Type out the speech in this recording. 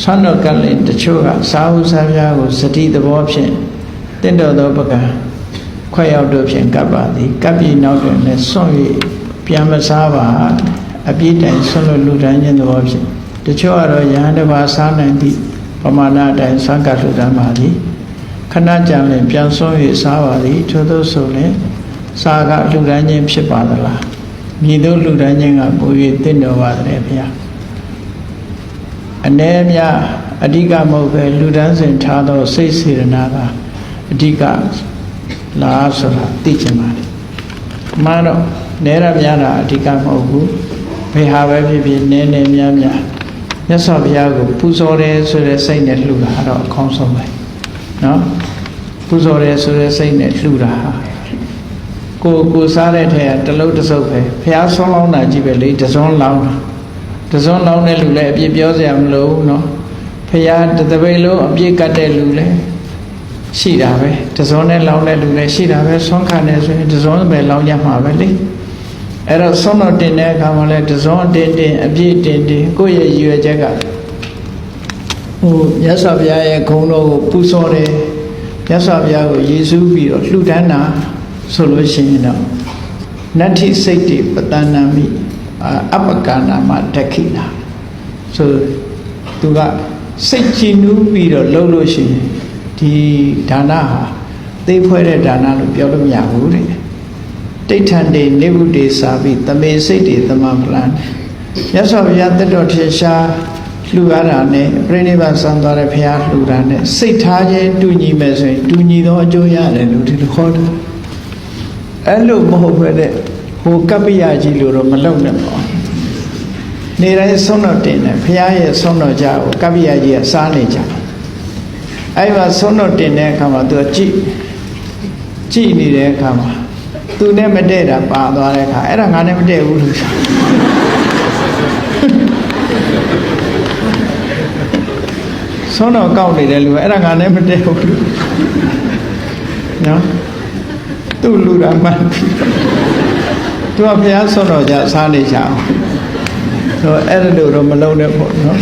ဆွမ်းတော်ကလည်းတချို့ကစာဟုစာပြားကိုစတိသဘောဖြင့်တင့်တော်သောပကံခွက်ရောက်တို့ဖြင့်ကပ်ပါသည်ကပ်ပြီးနောက်တွင်လည်းဆွန့်၍ပြန်မစားပါအပြည့်တိုင်ဆွန့်လို့လူတိုင်းခြင်းသဘောဖြင့်တချို့ကတော့ယဟန်တစ်ပါးစားနိုင်သည့်ပမာဏအတိုင်းဆွမ်းကပ်လူတန်းပါသည်ခဏကြာရင်ပြန်ဆွန့်၍စားပါသည်ထို့သောဆိုရင်စားကလူတိုင်းခြင်းဖြစ်ပါသလားမြည်သောလူတိုင်းခြင်းကပူ၍တင့်တော်ပါတယ်ဗျာ အ ਨੇ မြအဓိကမဟုတ်ပဲလူတန်းစင်ထားသောစိတ်စေရနာကအဓိကလားဆိုတာသိချင်ပါတယ်။မှန်တော့နဲရများတာအဓိကမဟုတ်ဘူး။ဘယ်ဟာပဲဖြစ်ဖြစ်နဲနဲများများမြတ်စွာဘုရားကိုပူဇော်တယ်ဆိုတဲ့စိတ်နဲ့လှူတာတော့အကောင်းဆုံးပဲ။နော်ပူဇော်တယ်ဆိုတဲ့စိတ်နဲ့လှူတာဟာကိုယ်ကိုစားတဲ့ထဲကတလုံးတစ်စုပ်ပဲဘုရားဆုံးလောင်းတာကြည့်ပဲလေတစုံလောင်းတာ တစုံလောင်းတဲ့လူလည်းအပြစ်ပြောစရာမလိုဘူးเนาะဖရာတသပိတ်လုံးအပြစ်ကတ်တဲ့လူလည်းရှိတာပဲတစုံနဲ့လောင်းတဲ့လူလည်းရှိတာပဲဆွမ်းခံနေဆိုရင်တစုံပဲလောင်းကြမှာပဲလေအဲ့တော့ဆွမ်းတော်တင်တဲ့အခါမှာလည်းတစုံတင်တင်အပြစ်တင်တင်ကိုယ့်ရဲ့ရည်ရွယ်ချက်ကဟိုမြတ်စွာဘုရားရဲ့ဂုဏ်တော်ကိုပူဇော်တယ်မြတ်စွာဘုရားကိုယေရှုပြီးတော့လှူဒန်းတာဆိုလို့ရှိရင်တော့နတ္ထိစိတ်တိပတ္တနာမိ အပကနာမတခိနာဆိုသူကစိတ်ကြည်နူးပြီးတော့လှုပ်လို့ရှိရင်ဒီဒါနဟာသိဖွဲ့တဲ့ဒါနလို့ပြောလို့မရဘူးတဲ့တိဋ္ဌံတေနေဗုတေစာပြီးတမေစိတ်တေသမပလန်မြတ်စွာဘုရားတက်တော်ထေရှားလှူရတာနဲ့ပြိဋိဘဆံသွားတဲ့ဘုရားလှူတာနဲ့စိတ်ထားခြင်းတူညီမယ်ဆိုရင်တူညီသောအကျိုးရတယ်လို့ဒီလိုခေါ်တယ်အဲ့လိုမဟုတ်ပဲတဲ့ ဟိုကပ္ပိယကြီးလို့တော့မလုံနဲ့ပေါ့နေတိုင်းဆုံးတော့တင်တယ်ဘုရားရဲ့ဆုံးတော့ကြကိုကပ္ပိယကြီးကစားနေကြအဲ့မှာဆုံးတော့တင်တဲ့အခါမှာသူကကြည့်ကြည့်နေတဲ့အခါမှာသူနဲ့မတည့်တာပါသွားတဲ့အခါအဲ့ဒါငါနဲ့မတည့်ဘူးလို့ဆိုဆုံးတော့ကောက်နေတဲ့လူကအဲ့ဒါငါနဲ့မတည့်ဘူးလို့နော်သူ့လူတာမှန်ပြီ သူကဘုရားဆုံးတော်ကြစားနေကြအောင်ဆိုအဲ့ဒါလိုတော့မလုံးနဲ့ပေါ့နော်